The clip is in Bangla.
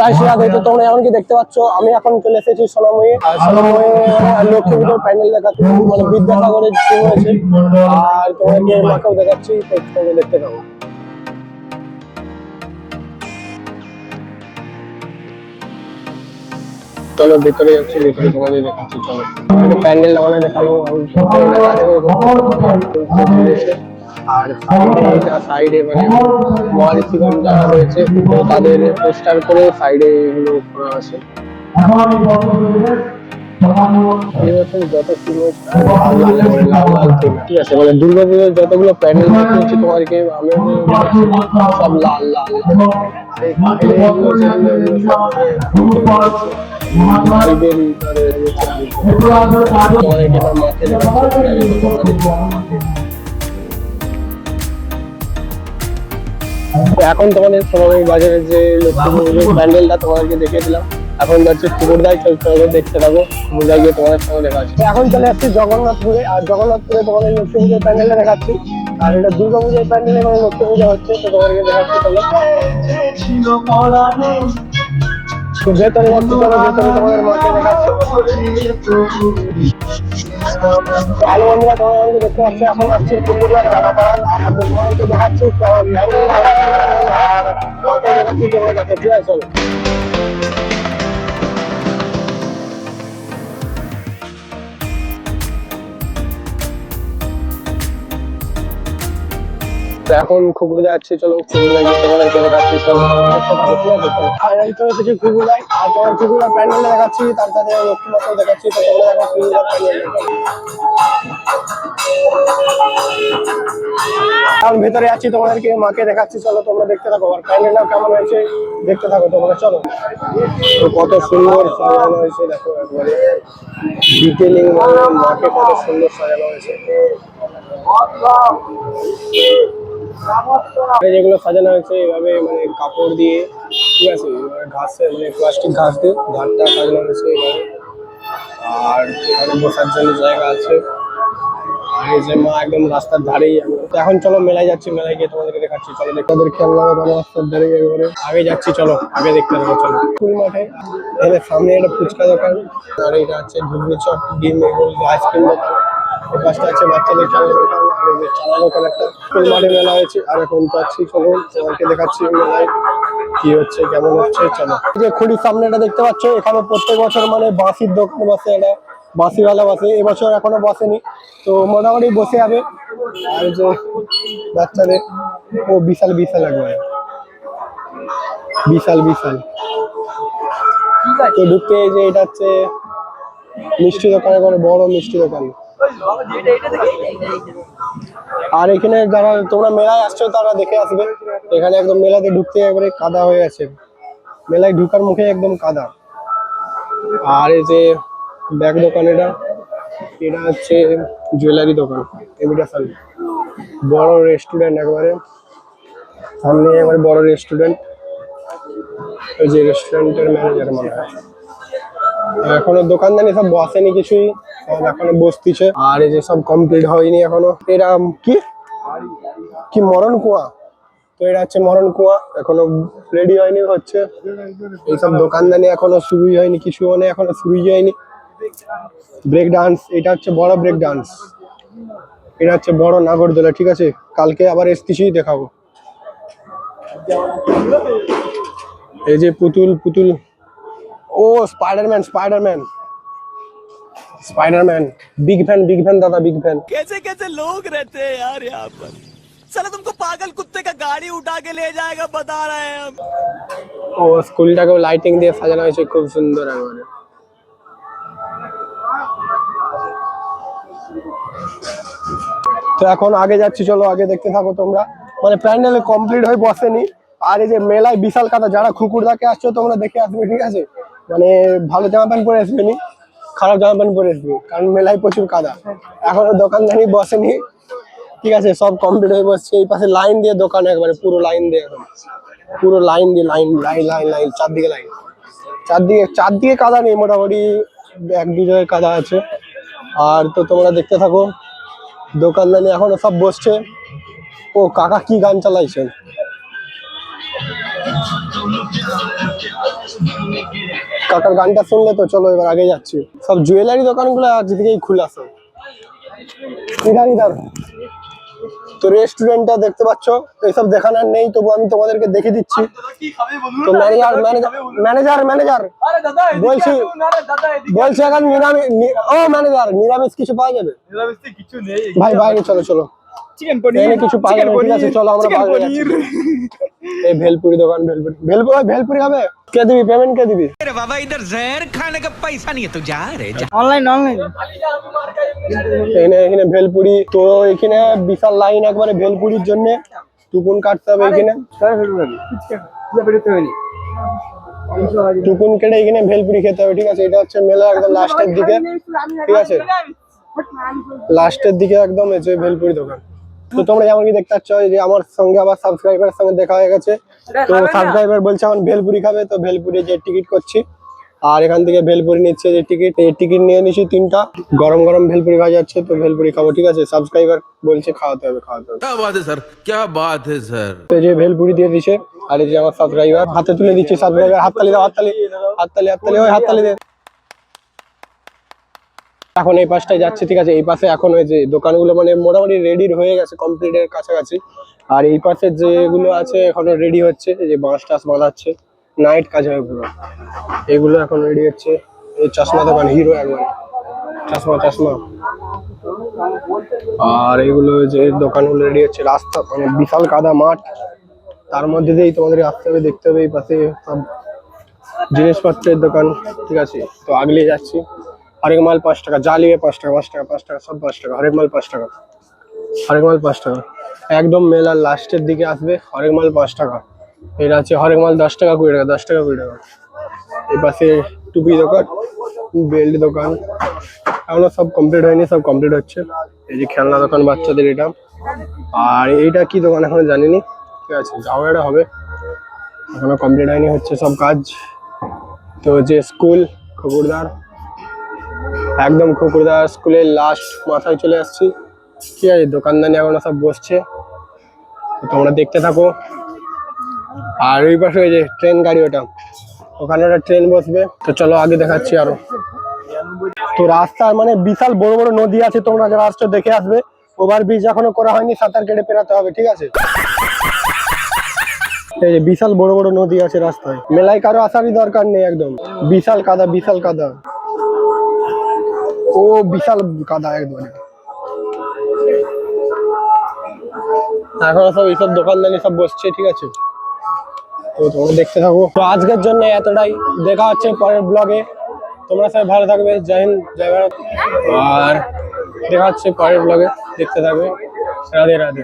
জয় তো তোমরা এমন কি দেখতে পাচ্ছ আমি এখন চলে এসেছি সোনাময়ী সোনাময়ী লক্ষ্মী পুজোর প্যান্ডেল দেখাচ্ছি মানে বিদ্যাসাগরের টিম হয়েছে। আর তোমাকে মাকেও দেখাচ্ছি তো তোমরা দেখতে পাবো চলো ভিতরে যাচ্ছি ভিতরে তোমাদের দেখাচ্ছি চলো। প্যান্ডেল আমাদের আমি আর সাইডে মানে মহারিষিগঞ্জ যারা রয়েছে তাদের পোস্টার করে সাইডে এগুলো করা আছে। যত ঠিক আছে মানে দুর্গাপুজোর যতগুলো প্যান্ডেল দেখতে তোমাদেরকে আমি সব লাল লাল। আর এই এখন তোমাদের সোনামণি বাজারের যে প্যান্ডেলটা তোমাদেরকে দেখিয়ে দিলাম, এখন যাচ্ছে কুকুরদাই চলতে ওদের দেখতে থাকো কুকুরদাই গিয়ে তোমাদের সঙ্গে দেখা যাচ্ছে এখন চলে আসছি জগন্নাথপুরে, আর জগন্নাথপুরে তোমাদের লক্ষ্মী পুজোর প্যান্ডেলটা দেখাচ্ছি। আর এটা দুর্গা পুজোর প্যান্ডেলে মানে লক্ষ্মী পুজো হচ্ছে, তো তোমাদেরকে দেখাচ্ছি চলো। তো ভেতরে ভেতরে তোমাদের দেখাচ্ছি। ভালো বন্ধুরা তোমার আমাকে দেখতে পাচ্ছি এখন আসছি কুকুরদার রানাপাড়া। দেখাচ্ছি দেখাচ্ছি চলো তো এখন খুকুরে যাচ্ছে চলো খুকুরে গিয়ে চলো। ফাইনালি চলে এসেছি খুকুরাই আর তোমার খুকুরা প্যান্ডেল দেখাচ্ছি তার সাথে লক্ষ্মী দেখাচ্ছি তো তোমরা এখন খুকুরা প্যান্ডেল এখন ভেতরে আছি তোমাদেরকে মাকে দেখাচ্ছি চলো তোমরা দেখতে থাকো আর প্যান্ডেলটাও কেমন হয়েছে দেখতে থাকো তোমরা চলো। তো কত সুন্দর সাজানো হয়েছে দেখো একবারে। ডিটেলিং মাকে কত সুন্দর সাজানো হয়েছে। যেগুলো সাজানো হয়েছে এভাবে মানে কাপড় দিয়ে ঠিক আছে? ঘাসে মানে প্লাস্টিক ঘাস দিয়ে ঘাটটা সাজানো হয়েছে এভাবে আর এখানে বসার জন্য জায়গা আছে। আর এই যে মা একদম রাস্তার ধারেই এখন চলো মেলায় যাচ্ছি মেলায় গিয়ে তোমাদেরকে দেখাচ্ছি। চলো দোকান রাস্তার ধারে আগে যাচ্ছি চলো। আগে দেখতে চলো। ফুল মাঠে। এখানে সামনে একটা ফুচকা দোকান। আর এটা হচ্ছে ঘুগনি চপ ডিম এগুলো আইসক্রিম দোকান। পাশটা আছে বাচ্চাদের দোকান আর একটা ফুল মাঠে মেলা হয়েছে। আর এখন যাচ্ছি চলো তোমাকে দেখাচ্ছি মেলায় কি হচ্ছে, কেমন হচ্ছে, চলো। যে খুঁড়ির সামনেটা দেখতে পাচ্ছ, এখানে প্রত্যেক বছর মানে বাঁশির দোকান বসে এটা, বাঁশিওয়ালা বসে। এবছর এখনও বসেনি। তো মোটামুটি বসে যাবে। আর যে বাচ্চাদের, ও বিশাল বিশাল একবারে। বিশাল বিশাল। তো ঢুকতে যে এটা হচ্ছে মিষ্টি দোকান করে বড় মিষ্টি দোকান। আর এখানে যারা তোমরা মেলায় আসছো, তারা দেখে আসবে। এখানে একদম মেলাতে ঢুকতে একবারে কাদা হয়ে আছে। মেলায় ঢুকার মুখে একদম কাদা। আর এই যে ব্যাগ দোকান এটা এটা হচ্ছে জুয়েলারি দোকান এমিটাসান বড় রেস্টুরেন্ট একবারে। সামনে একবারে বড় রেস্টুরেন্ট। ওই যে রেস্টুরেন্টের ম্যানেজার মনে হয়। এখনও দোকানদানি সব বসেনি কিছুই। এখনও বসতিছে। আর এই যে সব কমপ্লিট হয়নি এখনও। এরা কি? কি মরণ কুয়া? তো এটা হচ্ছে মরণ কুয়া। এখনও রেডি হয়নি হচ্ছে। এইসব দোকানদানি এখনও শুরুই হয়নি কিছু মানে এখনও শুরুই হয়নি। ব্রেক ডান্স এটা হচ্ছে বড় ব্রেক ডান্স এটা হচ্ছে বড় নাগরদোলা, ঠিক আছে? কালকে আবার এসতেছি দেখাবো। এই যে পুতুল পুতুল। ও Spiderman Spiderman Spiderman big fan big fan দাদা বিগ ফ্যান कैसे कैसे लोग रहते हैं यार यहाँ पर साला तुमको पागल कुत्ते का गाड़ी उठा के ले जाएगा बता रहे हैं हम ও স্কুলটাকেও লাইটিং দিয়ে সাজানো হয়েছে খুব সুন্দর একবারে তো এখন আগে যাচ্ছি চলো আগে দেখতে থাকো তোমরা মানে প্যান্ডেল কমপ্লিট হয়ে বসেনি আর এই যে মেলায় বিশাল কাদা যারা খুকুরদাকে আসছো তোমরা দেখে আসবে ঠিক আছে মানে ভালো জামা প্যান্ট পরে আসবে নি, খারাপ জামা প্যান্ট পরে আসবে, কারণ মেলায় প্রচুর কাদা। এখনও দোকানদানি বসেনি। ঠিক আছে, সব কমপ্লিট হয়ে বসছে। এই পাশে লাইন দিয়ে দোকান একবারে, পুরো লাইন দিয়ে এখন পুরো লাইন দিয়ে লাইন লাইন লাইন লাইন চারদিকে লাইন চারদিকে চারদিকে কাদা নেই, মোটামুটি এক দু জায়গায় কাদা আছে। আর তো তোমরা দেখতে থাকো দোকানদানি এখনও সব বসছে। ও কাকা কি গান চালাইছেন? কাকার গানটা শুনলে তো চলো এবার আগে যাচ্ছি। সব জুয়েলারি দোকানগুলো থেকেই খোলা সব। ইধার তো রেস্টুরেন্টটা দেখতে পাচ্ছ এইসব দেখানোর নেই তবু আমি তোমাদেরকে দেখে দিচ্ছি। তো ম্যানেজার ম্যানেজার বলছি বলছি এখন নিরামিষ ও ম্যানেজার নিরামিষ কিছু পাওয়া যাবে? কিছু নেই ভাই বাইরে চলো চলো। চিকেন কিছু পাওয়া যাবে ঠিক আছে চলো আমরা বাইরে এই ভেলপুরি দোকান ভেলপুরি। ভেলপুরি ভেলপুরি হবে। কে দিবি পেমেন্ট কে দিবি? अरे बाबा इधर जहर खाने का पैसा नहीं है तो जा रे जा অনলাইন অনলাইন এখানে এখানে ভেলপুরি তো এখানে বিশাল লাইন একবারে ভেলপুরির জন্য টুকুন কাটতে হবে এখানে টুকুন কেটে এখানে ভেলপুরি খেতে হবে ঠিক আছে এটা হচ্ছে মেলা একদম লাস্টের দিকে ঠিক আছে লাস্টের দিকে একদম এসে ভেলপুরি দোকান তো তোমরা যেমন কি দেখতে পাচ্ছ যে আমার সঙ্গে আবার সাবস্ক্রাইবারের সঙ্গে দেখা হয়ে গেছে তো সাবস্ক্রাইবার বলছে আমার ভেলপুরি খাবে তো ভেলপুরি যে টিকিট করছি আর এখান থেকে ভেলপুরি নিচ্ছে যে টিকিট এই টিকিট নিয়ে নিছি তিনটা গরম গরম ভেলপুরি ভাজা যাচ্ছে তো ভেলপুরি খাবো ঠিক আছে সাবস্ক্রাইবার বলছে খাওয়াতে হবে খাওয়াতে হবে क्या बात है सर क्या बात है सर তো এই যে ভেলপুরি দিয়ে দিছে আর এই যে আমার সাবস্ক্রাইবার হাতে তুলে দিচ্ছে সাবস্ক্রাইবার হাততালি দাও হাততালি হাততালি হাততালি ওই হাততালি দে এখন এই পাশটায় যাচ্ছে, ঠিক আছে? এই পাশে এখন ওই যে দোকানগুলো মানে মোটামুটি রেডি হয়ে গেছে কমপ্লিটের কাছাকাছি। আর এই পাশে যেগুলো আছে এখনও রেডি হচ্ছে যে বাঁশ টাস বাঁধাচ্ছে নাইট কাজ হবে পুরো। এগুলো এখন রেডি হচ্ছে, এই চশমা দোকান হিরো একবার। চশমা চশমা। আর এগুলো যে দোকানগুলো রেডি হচ্ছে, রাস্তা মানে বিশাল কাদা মাঠ। তার মধ্যে দিয়েই তোমাদের আসতে হবে, দেখতে হবে, এই পাশে সব জিনিসপত্রের দোকান, ঠিক আছে? তো আগলে যাচ্ছি। হরেক মাল পাঁচ টাকা জালিয়ে পাঁচ টাকা পাঁচ টাকা পাঁচ টাকা, সব পাঁচ টাকা, হরেক মাল পাঁচ টাকা। হরেক মাল পাঁচ টাকা। একদম মেলার লাস্টের দিকে আসবে, হরেক মাল পাঁচ টাকা। এটা আছে হরেক মাল দশ টাকা, কুড়ি টাকা, দশ টাকা, কুড়ি টাকা। এই পাশে টুপি দোকান বেল্ট দোকান। এখনও সব কমপ্লিট হয়নি, সব কমপ্লিট হচ্ছে। এই যে খেলনা দোকান, বাচ্চাদের এটা। আর এইটা কি দোকান এখনও জানিনি। ঠিক আছে, যাও এটা হবে। এখনও কমপ্লিট হয়নি, হচ্ছে সব কাজ। তো যে স্কুল খবরদার। একদম খকুরদার স্কুলের লাস্ট মাথায় চলে আসছি। ঠিক আছে, দোকানদানি এখনও সব বসছে। তোমরা দেখতে থাকো। আর ওই পাশে ওই যে ট্রেন গাড়ি ওটা। ওখানে একটা ট্রেন বসবে। তো চলো আগে দেখাচ্ছি আরও। তো রাস্তার মানে বিশাল বড় বড় নদী আছে, তোমরা যারা আসছো দেখে আসবে। ওভার ব্রিজ এখনও করা হয়নি, সাঁতার কেটে পেরাতে হবে, ঠিক আছে? বিশাল বড় বড় নদী আছে রাস্তায়। মেলায় কারও আসারই দরকার নেই একদম। বিশাল কাদা বিশাল কাদা। ও বিশাল কাদা একদম। এখন সব এইসব দোকানদানি সব বসছে, ঠিক আছে? তো তোমরা দেখতে থাকো। তো আজকের জন্য এতটাই। দেখা হচ্ছে পরের ব্লগে তোমরা সবাই ভালো থাকবে। জয় হিন্দ, জয় ভারত। আর দেখা হচ্ছে পরের ব্লগে দেখতে থাকবে। রাধে রাধে।